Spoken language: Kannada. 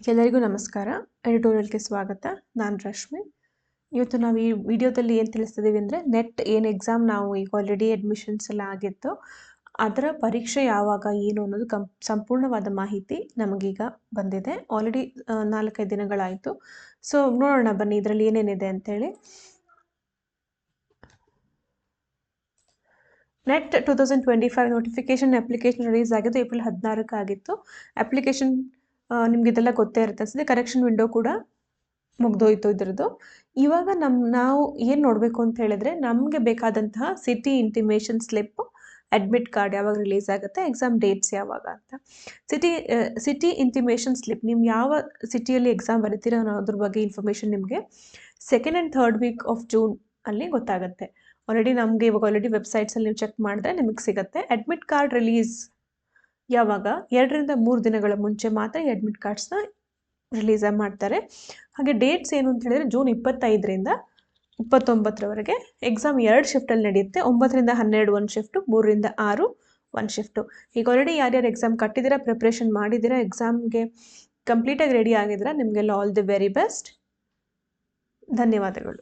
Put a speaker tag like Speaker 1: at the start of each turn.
Speaker 1: ಎಲ್ಲರಿಗೂ ನಮಸ್ಕಾರ. ಎಡಿಟೋರಿಯಲ್ಗೆ ಸ್ವಾಗತ. ನಾನು ರಶ್ಮಿ. ಇವತ್ತು ನಾವು ಈ ವಿಡಿಯೋದಲ್ಲಿ ಏನು ತಿಳಿಸ್ತಿದ್ದೀವಿ ಅಂದರೆ ನೆಟ್ ಏನು ಎಕ್ಸಾಮ್ ನಾವು ಈಗ ಆಲ್ರೆಡಿ ಅಡ್ಮಿಷನ್ಸ್ ಎಲ್ಲ ಆಗಿತ್ತು. ಅದರ ಪರೀಕ್ಷೆ ಯಾವಾಗ, ಏನು ಅನ್ನೋದು ಕಂ ಸಂಪೂರ್ಣವಾದ ಮಾಹಿತಿ ನಮಗೀಗ ಬಂದಿದೆ. ಆಲ್ರೆಡಿ ನಾಲ್ಕೈದು ದಿನಗಳಾಯಿತು. ಸೊ ನೋಡೋಣ ಬನ್ನಿ ಇದರಲ್ಲಿ ಏನೇನಿದೆ ಅಂತೇಳಿ. NET two thousand twenty five notification application release ಆಗಿದ್ದು ಏಪ್ರಿಲ್ ಹದಿನಾರಕ್ಕಾಗಿತ್ತು ಅಪ್ಲಿಕೇಶನ್ ನಿಮ್ಗೆ ಇದೆಲ್ಲ ಗೊತ್ತೇ ಇರುತ್ತೆ. ಅನ್ಸುತ್ತೆ ಕರೆಕ್ಷನ್ ವಿಂಡೋ ಕೂಡ ಮುಗ್ದೋಯ್ತು ಇದ್ರದ್ದು. ಇವಾಗ ನಮ್ಮ ನಾವು ಏನು ನೋಡಬೇಕು ಅಂತ ಹೇಳಿದ್ರೆ ನಮಗೆ ಬೇಕಾದಂತಹ CET intimation slip admit card ಯಾವಾಗ ರಿಲೀಸ್ ಆಗುತ್ತೆ ಎಕ್ಸಾಮ್ ಡೇಟ್ಸ್ ಯಾವಾಗ ಅಂತ. ಸಿಟಿ ಸಿಟಿ ಇಂಟಿಮೇಷನ್ ಸ್ಲಿಪ್ ನೀವು ಯಾವ ಸಿಟಿಯಲ್ಲಿ ಎಕ್ಸಾಮ್ ಬರೀತೀರೋ ಅನ್ನೋದ್ರ ಬಗ್ಗೆ ಇನ್ಫಾರ್ಮೇಷನ್ ನಿಮಗೆ second and third week of June ಅಲ್ಲಿ ಗೊತ್ತಾಗುತ್ತೆ. ಆಲ್ರೆಡಿ ನಮಗೆ ಇವಾಗ ಆಲ್ರೆಡಿ ವೆಬ್ಸೈಟ್ಸಲ್ಲಿ ನೀವು ಚೆಕ್ ಮಾಡಿದ್ರೆ ನಿಮಗೆ ಸಿಗುತ್ತೆ. ಅಡ್ಮಿಟ್ ಕಾರ್ಡ್ ರಿಲೀಸ್ ಯಾವಾಗ? ಎರಡರಿಂದ ಮೂರು ದಿನಗಳ ಮುಂಚೆ ಮಾತ್ರ ಅಡ್ಮಿಟ್ ಕಾರ್ಡ್ಸ್ನ ರಿಲೀಸ್ ಮಾಡ್ತಾರೆ. ಹಾಗೆ ಡೇಟ್ಸ್ ಏನು ಅಂತ ಹೇಳಿದರೆ ಜೂನ್ ಇಪ್ಪತ್ತೈದರಿಂದ ಇಪ್ಪತ್ತೊಂಬತ್ತರವರೆಗೆ ಎಕ್ಸಾಮ್ ಎರಡು ಶಿಫ್ಟಲ್ಲಿ ನಡೆಯುತ್ತೆ. ಒಂಬತ್ತರಿಂದ ಹನ್ನೆರಡು ಒಂದು ಶಿಫ್ಟು ಮೂರರಿಂದ ಆರು ಒಂದು ಶಿಫ್ಟು ಈಗ ಆಲ್ರೆಡಿ ಯಾರ್ಯಾರು ಎಕ್ಸಾಮ್ ಕಟ್ಟಿದ್ದೀರಾ ಪ್ರಿಪ್ರೇಷನ್ ಮಾಡಿದ್ದೀರಾ ಎಕ್ಸಾಮ್ಗೆ ಕಂಪ್ಲೀಟಾಗಿ ರೆಡಿ ಆಗಿದ್ದೀರಾ, ನಿಮಗೆಲ್ಲ ಆಲ್ ದಿ ವೆರಿ ಬೆಸ್ಟ್ ಧನ್ಯವಾದಗಳು.